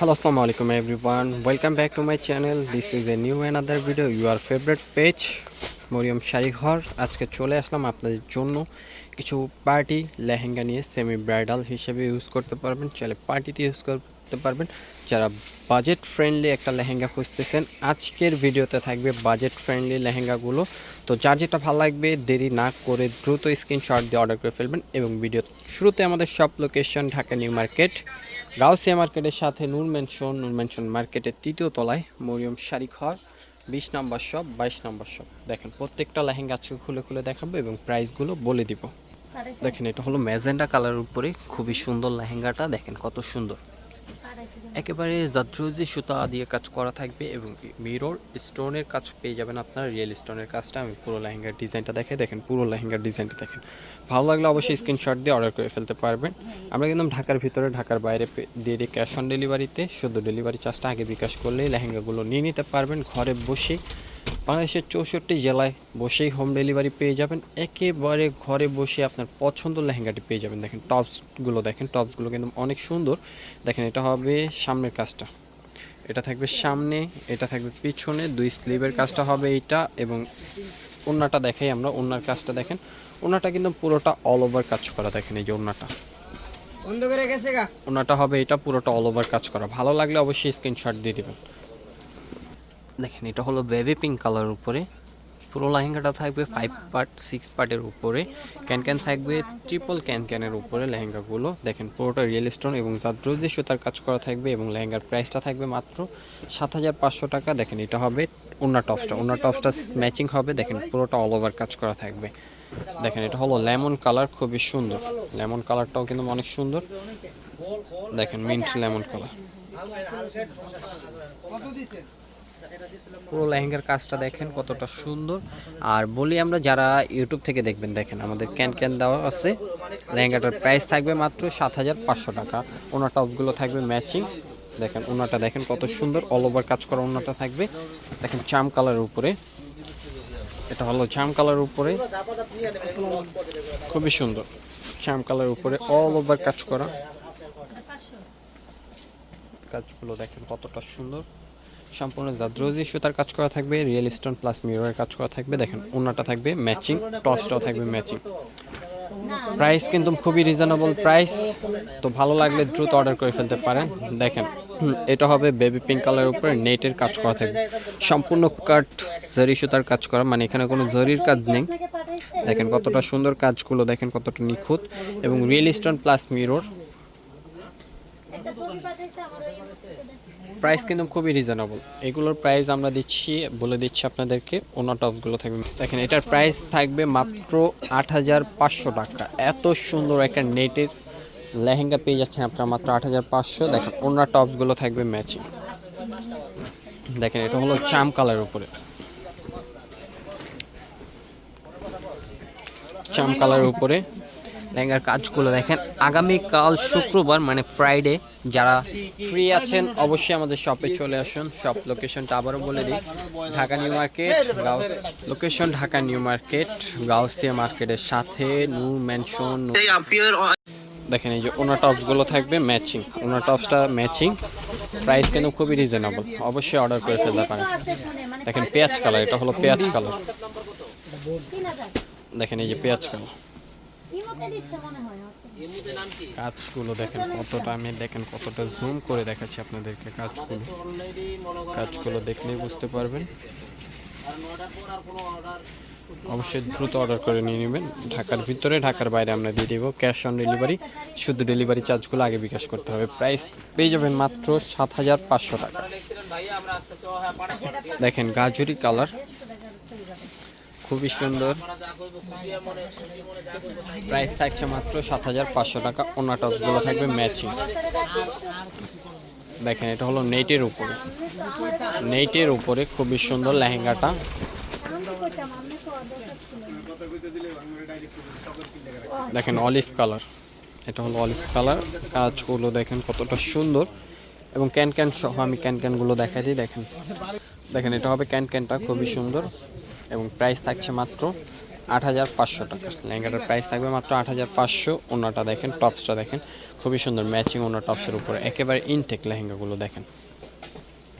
Hello আসসালামু আলাইকুম everyone welcome back to my channel this is a new another video your favourite page Mariam Sharighar আজকে চলে আসলাম আপনাদের জন্য কিছু পার্টি লেহেঙ্গা নিয়ে সেমি ব্রাইডাল হিসেবে ইউজ করতে পারবেন। চলে পার্টিতে ইউজ করবেন পারবেন। যারা বাজেট ফ্রেন্ডলি একটা লেহেঙ্গা খুঁজতেছেন আজকের ভিডিওতে থাকবে বাজেট ফ্রেন্ডলি লেহেঙ্গাগুলো। তো যার যেটা ভালো লাগবে দেরি না করে দ্রুত স্ক্রিনশট দিয়ে অর্ডার করে ফেলবেন এবং ভিডিও শুরুতে আমাদের সব location Dhaka new market Gausia মার্কেটের সাথে নূর মেনশন নূর মেনশন মার্কেটের তৃতীয় তলায় মরিয়ম শাড়ি ঘর বিশ নম্বর শপ বাইশ নম্বর শপ দেখেন প্রত্যেকটা লেহেঙ্গা আজকে খুলে খুলে দেখাবো এবং প্রাইসগুলো বলে দিব। দেখেন এটা হলো ম্যাজেন্ডা কালারের উপরে খুবই সুন্দর লেহেঙ্গাটা। দেখেন কত সুন্দর। একেবারে জাদ্রোজি সুতা দিয়ে কাজ করা থাকবে এবং মিরর স্টোনের কাজ পেয়ে যাবেন আপনার, রিয়েল স্টোনের কাজটা। আমি পুরো লেহেঙ্গার ডিজাইনটা দেখে, দেখেন, পুরো লেহেঙ্গার ডিজাইনটা দেখেন। ভালো লাগলে অবশ্যই স্ক্রিনশট দিয়ে অর্ডার করে ফেলতে পারবেন। আমরা কিন্তু ঢাকার ভিতরে, ঢাকার বাইরে দিয়ে দিয়ে ক্যাশ অন ডেলিভারিতে শুধু ডেলিভারি চার্জটা আগে বিকাশ করলেই লেহেঙ্গাগুলো নিয়ে নিতে পারবেন। ঘরে বসে বাংলাদেশের চৌষট্টি জেলায় বসেই হোম ডেলিভারি পেয়ে যাবেন। একেবারে ঘরে বসে আপনার পছন্দ লেহেঙ্গাটি পেয়ে যাবেন। দেখেন টপসগুলো দেখেন টপসগুলো কিন্তু অনেক সুন্দর। দেখেন এটা হবে সামনের কাজটা। এটা থাকবে সামনে এটা থাকবে পিছনে দুই স্লিভের কাজটা হবে এইটা এবং ওড়নাটা দেখাই আমরা ওনার কাজটা দেখেন। ওড়নাটা কিন্তু পুরোটা অল ওভার কাজ করা দেখেন এই যে ওড়নাটা। বন্ধ করে গেছে গা। ওনাটা হবে এটা পুরোটা অল ওভার কাজ করা। ভালো লাগলে অবশ্যই স্ক্রিনশট দিয়ে দিবেন। দেখেন, এটা হলো বেবি পিঙ্ক কালারের উপরে। পুরো লেহেঙ্গাটা থাকবে ফাইভ পার্ট সিক্স পার্টের উপরে। ক্যান ক্যান থাকবে ট্রিপল ক্যান ক্যানের উপরে লেহেঙ্গাগুলো। দেখেন, পুরোটা রিয়েল স্টোন এবং জাদ্রোজি সুতার কাজ করা থাকবে এবং লেহেঙ্গার প্রাইসটা থাকবে মাত্র সাত হাজার পাঁচশো টাকা। দেখেন, এটা হবে ওনার টপসটা ওনার টপসটা ম্যাচিং হবে। দেখেন, পুরোটা অল ওভার কাজ করা থাকবে। দেখেন, এটা হলো লেমন কালার খুবই সুন্দর। লেমন কালারটাও কিন্তু অনেক সুন্দর। দেখেন মিন্ট লেমন কালার পুরো লেহেঙ্গার কাজটা দেখেন কতটা সুন্দর। আর বলি আমরা যারা ইউটিউব থেকে দেখবেন, দেখেন আমাদের ক্যান ক্যান দেওয়া আছে। লেহেঙ্গাটার প্রাইস থাকবে মাত্র সাত হাজার পাঁচশো টাকা। ওনার টপগুলো থাকবে ম্যাচিং দেখেন ওনাটা দেখেন কত সুন্দর। অল ওভার কাজ করা ওনাটা থাকবে। দেখেন চাম কালারের উপরে। এটা হলো চাম কালারের উপরে। খুবই সুন্দর। চাম কালারের উপরে অল ওভার কাজ করা। কাজগুলো দেখেন কতটা সুন্দর। সম্পূর্ণ জাদ্রোজি সুতার কাজ করা থাকবে, রিয়েল স্টোন প্লাস মিররের কাজ করা থাকবে, দেখেন ওনাটা থাকবে ম্যাচিং টপসটাও থাকবে ম্যাচিং। প্রাইস কিন্তু খুবই রিজনেবল প্রাইস, তো ভালো লাগলে দ্রুত অর্ডার করে ফেলতে পারেন। দেখেন এটা হবে বেবি পিঙ্ক কালারের উপরে নেটের কাজ করা থাকবে। সম্পূর্ণ কাট জরি সুতার কাজ করা মানে এখানে কোনো জরির কাজ নেই। দেখেন কতটা সুন্দর কাজগুলো, দেখেন কতটা নিখুঁত এবং real stone plus mirror. Price কিন্তু খুবই রিজনেবল এগুলোর প্রাইস আমরা দিচ্ছি, বলে দিচ্ছি আপনাদেরকে ওনার টপসগুলো থাকবে। দেখেন, এটার প্রাইস থাকবে মাত্র আট হাজার পাঁচশো টাকা। এত সুন্দর একটা নেটের লেহেঙ্গা পেয়ে যাচ্ছেন আপনারা মাত্র আট হাজার পাঁচশো। দেখেন ওনার টপসগুলো থাকবে ম্যাচিং দেখেন, এটা হলো চাম কালারের উপরে। চাম কালারের উপরে। লেহেঙ্গার কাজগুলো দেখেন। আগামীকাল শুক্রবার মানে ফ্রাইডে যারা ফ্রি আছেন অবশ্যই আমাদের শপে চলে আসুন। শপ লোকেশনটা আবারও বলে দিই। Dhaka new market Gaus location Dhaka new market Gausia মার্কেটের সাথে নূর ম্যানশন দেখেন এই যে ওনার টপসগুলো থাকবে ম্যাচিং ওনার টপসটা ম্যাচিং প্রাইস কিন্তু খুবই রিজনেবল অবশ্যই অর্ডার করে ফেলতে পারেন। দেখেন পেঁয়াজ কালার এটা হলো পেঁয়াজ কালার দেখেন এই যে পেঁয়াজ কালার কাজগুলো দেখেন কতটা আমি দেখেন কতটা জুম করে দেখাচ্ছি আপনাদেরকে কাজগুলো। কাজগুলো দেখলেই বুঝতে পারবেন। অবশ্যই দ্রুত অর্ডার করে নিয়ে নেবেন। ঢাকার ভিতরে ঢাকার বাইরে আমরা দিয়ে দেবো। ক্যাশ অন ডেলিভারি শুধু ডেলিভারি চার্জগুলো আগে বিকাশ করতে হবে। প্রাইস পেয়ে যাবেন মাত্র সাত হাজার পাঁচশো টাকা। দেখেন গাজরি কালার খুবই সুন্দর। প্রাইস থাকছে মাত্র সাত হাজার পাঁচশো টাকা। ওনার টপসগুলো থাকবে ম্যাচিং দেখেন, এটা হলো নেটের উপরে। নেটের উপরে খুবই সুন্দর লেহেঙ্গাটা। দেখেন অলিভ কালার এটা হলো অলিভ কালার কাজগুলো দেখেন কতটা সুন্দর। এবং ক্যান ক্যান সহ আমি ক্যান ক্যানগুলো দেখাই দিই, দেখেন। দেখেন, এটা হবে ক্যান ক্যানটা, খুবই সুন্দর। এবং প্রাইস থাকছে মাত্র আট হাজার পাঁচশো টাকা। লেহেঙ্গাটার প্রাইস থাকবে মাত্র আট হাজার পাঁচশো। ওনাটা দেখেন, টপসটা দেখেন। খুবই সুন্দর ম্যাচিং ওনার টপসের উপরে। একেবারে ইনটেক লেহেঙ্গাগুলো দেখেন।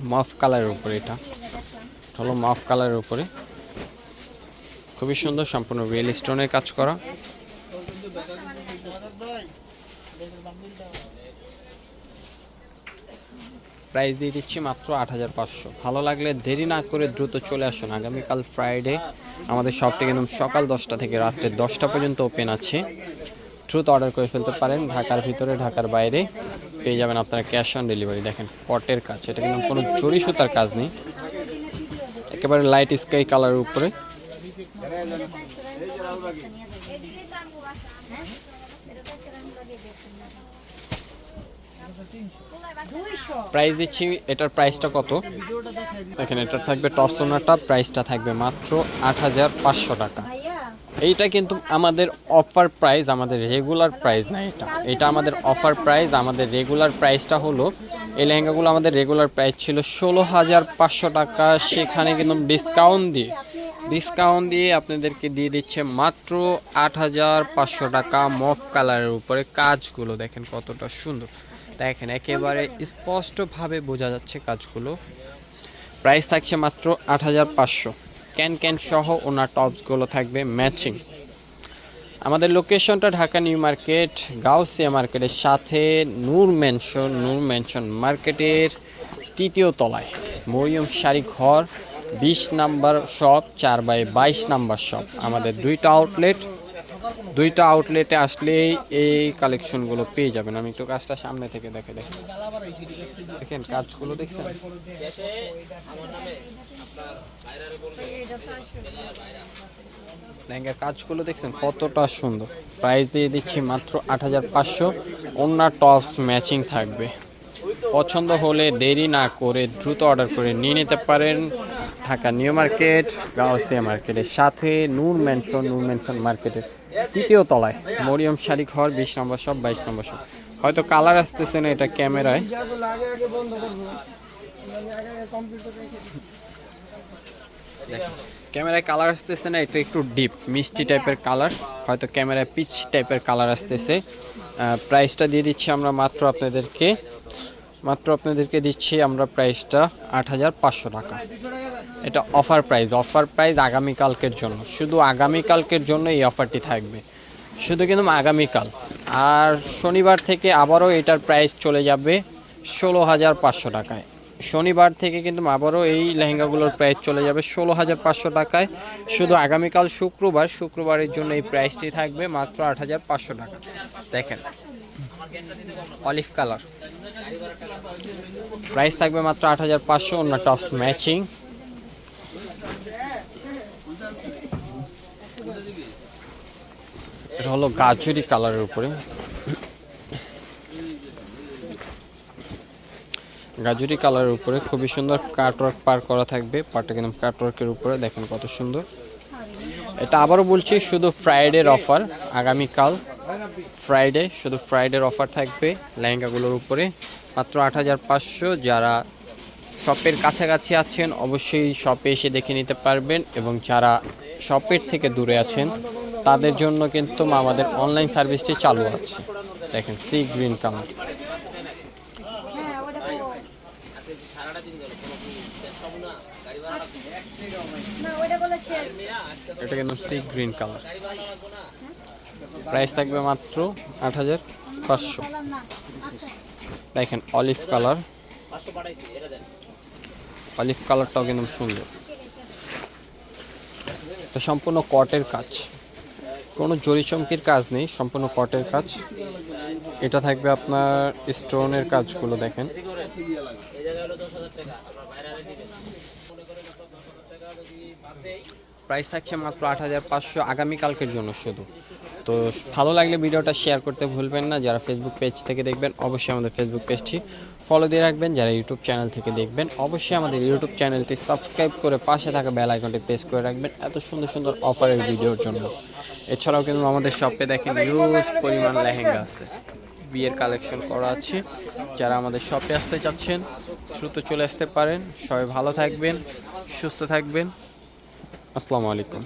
মাফ কালারের উপরে এটা। এটা হলো মাফ কালারের উপরে। খুবই সুন্দর, সম্পূর্ণ রিয়েল স্টোনের কাজ করা। প্রাইস দিয়ে দিচ্ছি মাত্র আট হাজার পাঁচশো। ভালো লাগলে দেরি না করে দ্রুত চলে আসুন। আগামীকাল ফ্রাইডে আমাদের শপটি কিন্তু সকাল দশটা থেকে রাত্রে দশটা পর্যন্ত ওপেন আছে। দ্রুত অর্ডার করে ফেলতে পারেন। ঢাকার ভিতরে, ঢাকার বাইরে পেয়ে যাবেন আপনারা ক্যাশ অন ডেলিভারি দেখেন পটের কাজ। এটা কিন্তু কোনো জরি সুতার কাজ নেই। একেবারে লাইট স্কাই কালারের উপরে। প্রাইস দিচ্ছি, এটার প্রাইসটা কত? দেখেন এটা থাকবে টপ সোনাটা প্রাইসটা থাকবে মাত্র আট হাজার পাঁচশো টাকা। এইটা কিন্তু আমাদের অফার প্রাইস, আমাদের রেগুলার প্রাইস না এটা। এটা আমাদের অফার প্রাইস, আমাদের রেগুলার প্রাইসটা হলো, এই লেহেঙ্গাগুলো আমাদের রেগুলার প্রাইস ছিল ষোলো হাজার পাঁচশো টাকা। সেখানে কিন্তু ডিসকাউন্ট দিয়ে ডিসকাউন্ট দিয়ে আপনাদেরকে দিয়ে দিচ্ছে মাত্র আট হাজার পাঁচশো টাকা মফ কালারের উপরে কাজগুলো। দেখেন কতটা সুন্দর। দেখেন, একেবারে স্পষ্টভাবে বোঝা যাচ্ছে কাজগুলো। প্রাইস থাকছে মাত্র আট হাজার পাঁচশো। ক্যান ক্যান সহ ওনার টপসগুলো থাকবে ম্যাচিং। আমাদের লোকেশনটা ঢাকা নিউ মার্কেট, গাউসিয়া মার্কেটের সাথে নূর ম্যানশন নূর ম্যানশন মার্কেটের তৃতীয় তলায়। মরিয়ম শাড়ি ঘর, বিশ নাম্বার শপ, চার বাই বাইশ নাম্বার শপ। আমাদের দুইটা আউটলেট দুইটা আউটলেটে আসলেই এই কালেকশনগুলো পেয়ে যাবেন। আমি একটু কাজটা সামনে থেকে দেখে দেখেন দেখেন, কাজগুলো দেখছেন? লেহেঙ্গার কাজগুলো দেখছেন? কতটা সুন্দর। প্রাইস দিয়ে দিচ্ছি মাত্র আট হাজার পাঁচশো। অন্য টপস ম্যাচিং থাকবে। পছন্দ হলে দেরি না করে দ্রুত অর্ডার করে নিয়ে নিতে পারেন ঢাকা নিউ মার্কেট, গাউসিয়া মার্কেটের সাথে নূর ম্যানশন নূর ম্যানশন মার্কেটের তৃতীয় তলায়। মরিয়ম শাড়ি ঘর, বিশ নম্বর সব বাইশ নম্বর সব হয়তো কালার আসতেছে না এটা ক্যামেরায়। ক্যামেরায় কালার আসতেছে না, এটা একটু ডিপ মিষ্টি টাইপের কালার হয়তো ক্যামেরায় পিচ টাইপের কালার আসতেছে। প্রাইসটা দিয়ে দিচ্ছি আমরা মাত্র আপনাদেরকে। মাত্র আপনাদেরকে দিচ্ছি আমরা প্রাইসটা আট হাজার পাঁচশো টাকা। এটা অফার প্রাইস অফার প্রাইস আগামীকালকের জন্য। শুধু আগামীকালকের জন্য এই অফারটি থাকবে। শুধু কিন্তু আগামীকাল। আর শনিবার থেকে আবারও এটার প্রাইস চলে যাবে ষোলো হাজার পাঁচশো টাকায়। শনিবার থেকে কিন্তু আবারও এই লেহেঙ্গাগুলোর প্রাইস চলে যাবে ষোলো হাজার পাঁচশো টাকায়। শুধু আগামীকাল শুক্রবার, শুক্রবারের জন্য এই প্রাইসটি থাকবে মাত্র আট হাজার পাঁচশো টাকা। দেখেন অলিভ কালার প্রাইস থাকবে মাত্র আট হাজার পাঁচশো, অন্য টপস ম্যাচিং এটা হলো গাজরি কালারের উপরে। গাজরি কালারের উপরে খুবই সুন্দর কাটওয়ার্ক পার করা থাকবে পাটা কিন্তু কাটওয়ার্কের উপরে, দেখেন কত সুন্দর। এটা আবারও বলছি, শুধু ফ্রাইডের অফার আগামীকাল ফ্রাইডে শুধু ফ্রাইডের অফার থাকবে লেহেঙ্গাগুলোর উপরে। মাত্র আট হাজার পাঁচশো, যারা শপের কাছাকাছি আছেন, অবশ্যই শপে এসে দেখে নিতে পারবেন, এবং যারা শপের থেকে দূরে আছেন তাদের জন্য কিন্তু আমাদের অনলাইন সার্ভিসটি চালু আছে। দেখেন সি গ্রিন কালার এটা কিন্তু সি গ্রিন কালার প্রাইস থাকবে মাত্র আট হাজার পাঁচশো। দেখেন অলিভ কালার অলিভ কালারটাও কিন্তু সুন্দর। এটা সম্পূর্ণ কটের কাজ। কোনো জরি চমকির কাজ নেই, সম্পূর্ণ কটের কাজ। এটা থাকবে আপনার স্টোনের কাজগুলো, দেখেন। প্রাইস থাকছে মাত্র আট হাজার পাঁচশো আগামীকালকের জন্য শুধু। তো ভালো লাগলে ভিডিওটা শেয়ার করতে ভুলবেন না। যারা ফেসবুক পেজ থেকে দেখবেন, অবশ্যই আমাদের ফেসবুক পেজটি ফলো দিয়ে রাখবেন, যারা ইউটিউব চ্যানেল থেকে দেখবেন, অবশ্যই আমাদের ইউটিউব চ্যানেলটি সাবস্ক্রাইব করে পাশে থাকা বেল আইকনটি প্রেস করে রাখবেন এত সুন্দর সুন্দর অফারের ভিডিওর জন্য। এছাড়াও কিন্তু আমাদের শপে দেখেন ইউজ পরিমাণ লেহেঙ্গা আছে। বিয়ের কালেকশন করা আছে। যারা আমাদের শপে আসতে চাচ্ছেন, দ্রুত চলে আসতে পারেন। সবাই ভালো থাকবেন, সুস্থ থাকবেন। আসসালামু আলাইকুম।